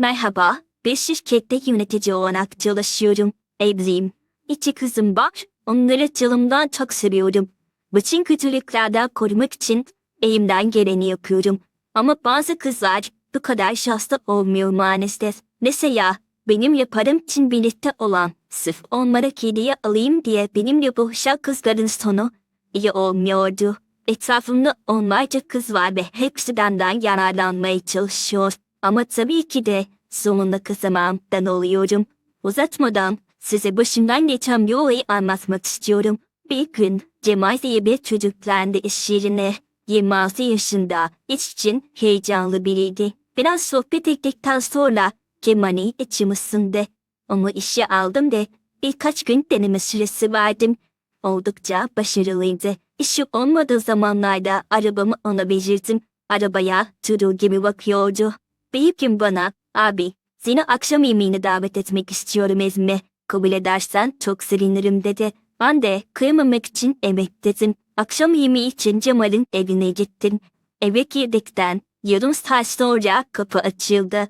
Merhaba, bir şirkette yönetici olarak çalışıyorum. Evliyim. İki kızım var, onları canımdan çok seviyorum. Bütün kötülüklerden korumak için elimden geleni yapıyorum. Ama bazı kızlar bu kadar şanslı olmuyor maalesef. Mesela benim yaparım için birlikte olan, sırf onlara kediye alayım diye benimle boğuşan kızların sonu iyi olmuyordu. Etrafımda onlarca kız var ve hepsi benden yararlanmaya çalışıyor. Ama tabii ki de sonunda kızamamdan oluyorum. Uzatmadan size başımdan geçen bir olayı anlatmak istiyorum. Bir gün Cemal bir çocuklandı iş yerine. 26 yaşında, iş için heyecanlı biriydi. Biraz sohbet ettikten sonra Kemal'i içim ısındı. Onu işe aldım da birkaç gün deneme süresi verdim. Oldukça başarılıydı. İşi olmadığı zamanlarda arabamı ona verirdim. Arabaya turu gibi bakıyordu. Gün bana, abi seni akşam yemeğine davet etmek istiyorum Ezmi. Kabul edersen çok sevinirim dedi. Ben de kıyamamak için evet dedim. Akşam yemeği için Cemal'in evine gittim. Eve girdikten yarım saat sonra kapı açıldı.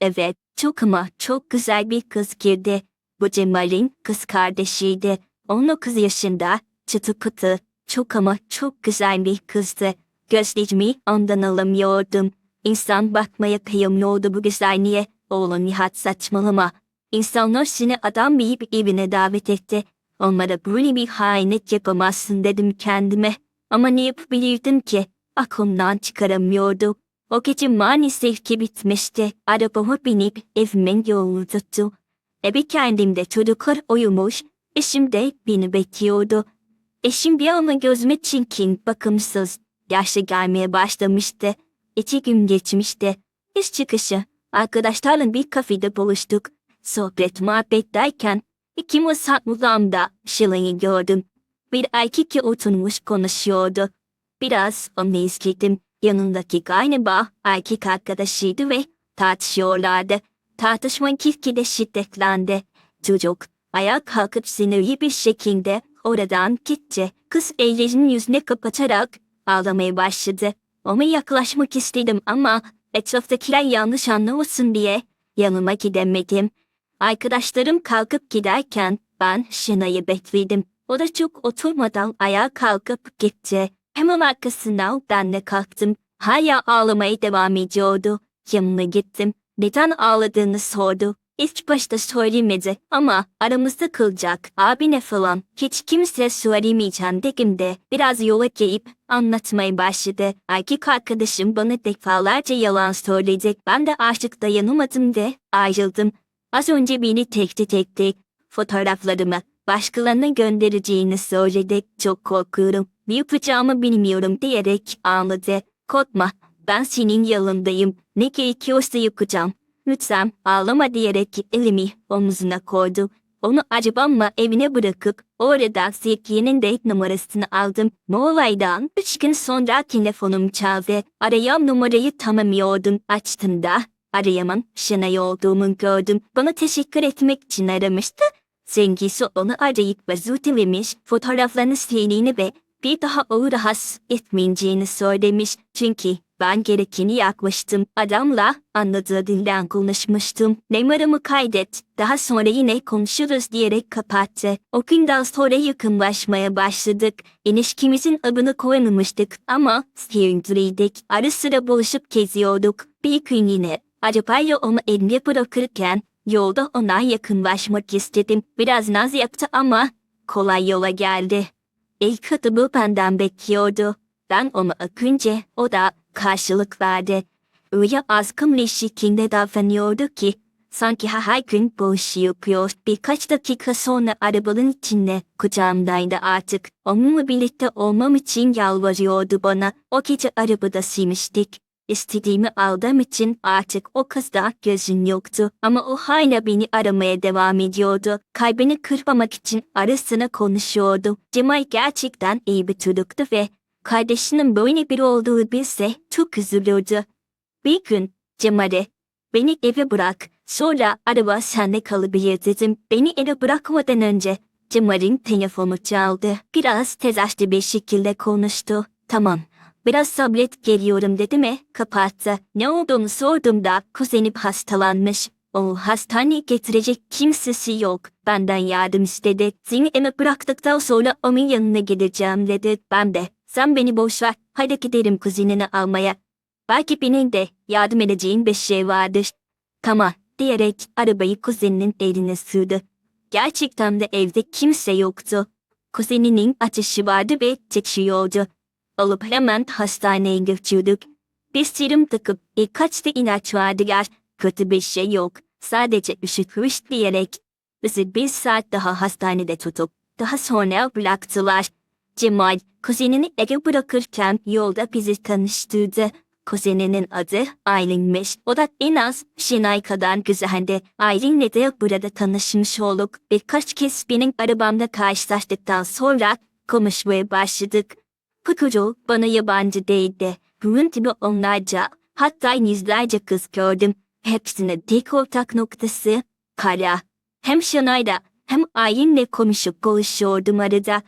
Evet, çok ama çok güzel bir kız girdi. Bu Cemal'in kız kardeşiydi. 19 yaşında, çıtı pıtı, çok ama çok güzel bir kızdı. Gözlerimi ondan alamıyordum. İnsan bakmaya kıyamıyordu bu güzelliğe. Oğlum Nihat saçmalama. İnsanlar seni adam bir evine davet etti. Onlara böyle bir hainlik yapamazsın dedim kendime. Ama ne yapabilirdim ki? Aklımdan çıkaramıyordu. O gece maalesef ki bitmişti. Arabama binip evimin yolunu tuttu. Eve kendimde çocuklar uyumuş, eşim de beni bekliyordu. Eşim bir anda gözüme çirkin, bakımsız, yaşlı gelmeye başlamıştı. İki gün geçmişti. İş çıkışı, arkadaşlarla bir kafede buluştuk. Sohbet muhabbet derken, iki masa uzağımda Şilin'i gördüm. Bir erkekle oturmuş konuşuyordu. Biraz onu izledim. Yanındaki galiba erkek arkadaşıydı ve tartışıyorlardı. Tartışma gitgide şiddetlendi. Çocuk ayağa kalkıp sinirli bir şekilde oradan gitti. Kız ellerinin yüzüne kapatarak ağlamaya başladı. Ona yaklaşmak istedim ama etraftakiler yanlış anlamasın diye yanıma gidemedim. Arkadaşlarım kalkıp giderken ben Şına'yı bekledim. O da çok oturmadan ayağa kalkıp gitti. Hemen arkasından ben de kalktım. Hala ağlamaya devam ediyordu. Yanına gittim. Neden ağladığını sordu. İlk başta söylemedi ama aramızda kalacak abine falan hiç kimse söylemeyeceğim dedim de biraz yola gelip anlatmaya başladı. Erkek arkadaşım bana defalarca yalan söyledi. Ben de artık dayanamadım de ayrıldım. Az önce beni tehdit etti. Fotoğraflarımı başkalarına göndereceğini söyledi. Çok korkuyorum. Ne yapacağımı bilmiyorum diyerek ağladı. Korkma ben senin yanındayım. Ne gerekiyorsa yapacağım. Lütfen ağlama diyerek elimi omzuna koydu. Onu acabamla evine bırakıp orada sevgilinin de numarasını aldım. Bu olaydan üç gün sonra telefonum çaldı. Arayan numarayı tanımıyordum. Açtım da arayamam Şenay olduğumu gördüm. Bana teşekkür etmek için aramıştı. Zengisi onu arayıp özür dilemiş, fotoğraflarını sildiğini ve bir daha onu rahatsız etmeyeceğini söylemiş. Çünkü ben gerekeni yakmıştım. Adamla anladığı dilden konuşmuştum. Numaramı kaydet. Daha sonra yine konuşuruz diyerek kapattı. O günden sonra yakınlaşmaya başladık. İlişkimizin adını koymamıştık ama sevgiliydik. Ara sıra buluşup geziyorduk. Bir gün yine arabayla onu eline bırakırken yolda ona yakınlaşmak istedim. Biraz naz yaptı ama kolay yola geldi. İlk adımı benden bekliyordu. Ben onu öpünce o da karşılık verdi. Öyle azgın şekilde davranıyordu ki sanki her gün bu işi yapıyor. Birkaç dakika sonra arabanın içinde kucağımdaydı artık. Onunla birlikte olmam için yalvarıyordu bana. O gece arabada silmiştik. İstediğimi aldığım için artık o kızda gözün yoktu. Ama o hala beni aramaya devam ediyordu. Kalbini kırmamak için arasına konuşuyordu. Cemal gerçekten iyi bir çocuktu ve kardeşinin böyle biri olduğu bilse çok üzülürdü. Bir gün Cemal'e beni eve bırak sonra araba sende kalabilir dedim. Beni eve bırakmadan önce Cemal'in telefonu çaldı. Biraz telaşlı bir şekilde konuştu. Tamam Biraz sabret geliyorum dedi mi kapattı. Ne olduğunu sorduğumda kuzenim hastalanmış. O hastaneye getirecek kimsesi yok. Benden yardım istedi. Seni eve bıraktıktan sonra onun yanına gideceğim dedi. Ben de sen beni boş ver. Hadi gidelim kuzenini almaya. Belki benim de yardım edeceğin bir şey vardır. Tamam diyerek arabayı kuzeninin eline sürdü. Gerçekten de evde kimse yoktu. Kuzeninin ateşi vardı ve titriyordu. Alıp hemen hastaneye götürdük. Bir serum takıp birkaç da ilaç verdiler. Kötü bir şey yok. Sadece üşütmüş diyerek. Bizi bir saat daha hastanede tutup daha sonra bıraktılar. Cemal kuzenini eve bırakırken yolda bizi tanıştırdı. Kuzeninin adı Aylin'miş. O da en az Şenay kadar güzeldi. Aylin'le de burada tanışmış olduk. Birkaç kez benim arabamda karşılaştıktan sonra konuşmaya başladık. Kukuru bana yabancı değildi. Bunun gibi onlarca, hatta yüzlerce kız gördüm. Hepsinin tek ortak noktası para. Hem Şenay'da hem Aylin'le konuşup konuşuyordum arada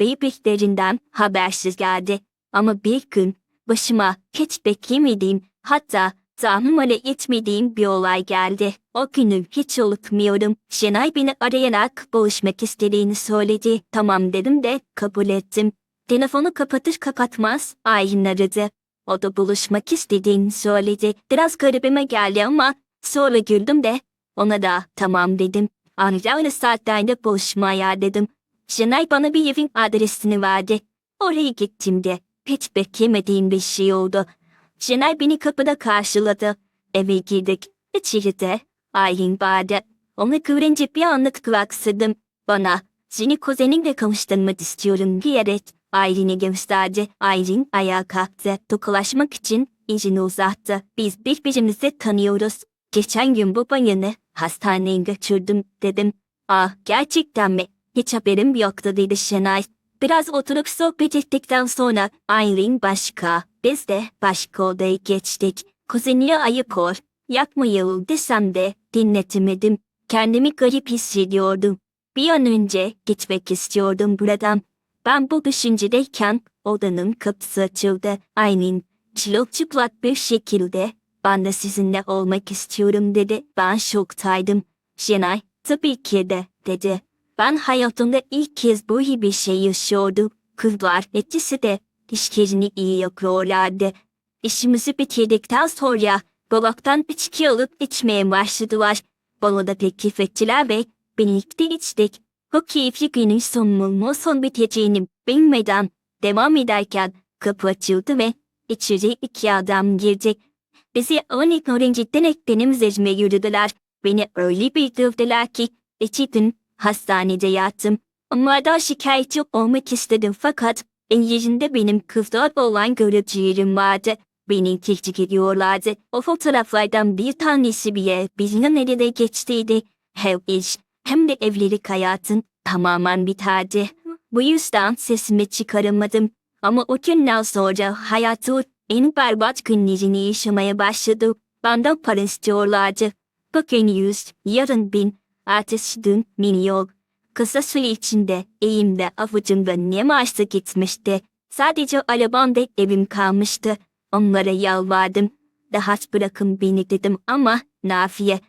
ve beybiklerinden habersiz geldi. Ama bir gün başıma hiç beklemediğim hatta tahmin etmediğim bir olay geldi. O günü hiç unutmuyorum. Şenay beni arayarak buluşmak istediğini söyledi. Tamam dedim de kabul ettim. Telefonu kapatır kapatmaz Aylin aradı. O da buluşmak istediğini söyledi. Biraz garibime geldi ama sonra güldüm de ona da tamam dedim. Ancak öyle saatlerde buluşmaya dedim. Şenay bana bir evin adresini verdi. Oraya gittim de hiç beklemediğim bir şey oldu. Şenay beni kapıda karşıladı. Eve girdik. İçeride Aylin vardı. Onu görünce bir anlık kıvaksıdım. Bana seni kuzeninle konuşturmak istiyorum diyerek Aylin'i gösterdi. Aylin ayağa kalktı. Tokalaşmak için izini uzattı. Biz birbirimizi tanıyoruz. Geçen gün bu bayanı hastaneye götürdüm dedim. Ah gerçekten mi? Hiç haberim yoktu dedi Şenay. Biraz oturup sohbet ettikten sonra Aylin başka, biz de başka odaya geçtik. Kuzenine ayıp ol, yapmayalım desem de dinletemedim. Kendimi garip hissediyordum. Bir an önce gitmek istiyordum buradan. Ben bu düşüncedeyken odanın kapısı açıldı. Aylin çırılçıplak bir şekilde ben de sizinle olmak istiyorum dedi. Ben şoktaydım. Şenay tabii ki de dedi. Ben hayatımda ilk kez gibi bir şey yaşıyordum. Kızlar ikisi de dişlerini iyi yapıyorlardı. İşimizi bitirdikten sonra dolaptan içki alıp içmeye başladılar. Bana da teklif ettiler ve birlikte içtik. Bu keyifli günün sonunun nasıl biteceğini bilmeden devam ederken kapı açıldı ve içeri iki adam girdi. Bizi on ignorancitten benim üzerime yürüdüler. Beni öyle bir dövdüler ki iki gün hastanede yattım. Onlardan şikayetçi olmak istedim fakat yüzünde benim kızlar olan görücülerim vardı. Beni tehdit ediyorlardı. O fotoğraflardan bir tanesi bile bizimle nerede geçtiydi. Hem iş hem de evlilik hayatın tamamen biterdi. Bu yüzden sesimi çıkaramadım. Ama o günden sonra hayatı en berbat günlerini yaşamaya başladı. Benden para istiyorlardı. Bugün yüz, yarın bin, ertesi gün milyon. Kısa süre içinde eğimde avucumda ne varsa gitmişti. Sadece arabamda evim kalmıştı. Onlara yalvardım. Rahat bırakın beni dedim ama nafiye.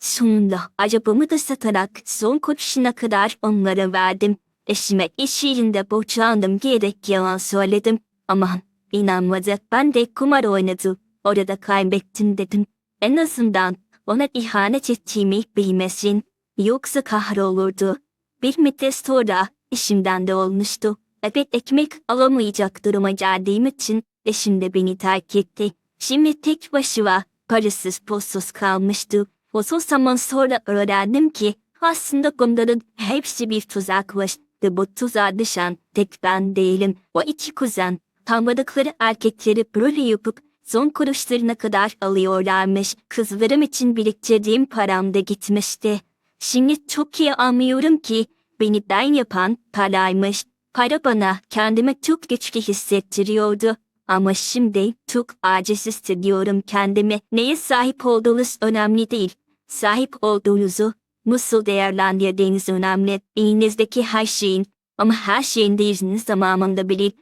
Sonunda arabamı da satarak son kuruşuna kadar onlara verdim. Eşime iş yerinde boşandım diyerek yalan söyledim. Aman inanmadı. Ben de kumar oynadım. Orada kaybettim dedim. En azından ona ihanet ettiğimi bilmesin. Yoksa kahrolurdu. Bir müddet sonra işimden de olmuştu. Evet ekmek alamayacak duruma geldiğim için eşim de beni terk etti. Şimdi tek başıma parasız pulsuz kalmıştı. Uzun zaman sonra öğrendim ki aslında bunların hepsi bir tuzakmış. Ve bu tuzağa düşen tek ben değilim. O iki kuzen tanımadıkları erkekleri böyle yapıp son kuruşlarına kadar alıyorlarmış. Kızlarım için biriktirdiğim param da gitmişti. Şimdi iyi anlıyorum ki beni ben yapan paraymış. Para bana kendimi çok güçlü hissettiriyordu. Ama şimdi çok aciz hissediyorum kendimi. Neye sahip olduğunuz önemli değil. Sahip olduğunuzu nasıl değerlendirdiğiniz önemli. Elinizdeki her şeyin ama her şeyin değerini zamanında bilip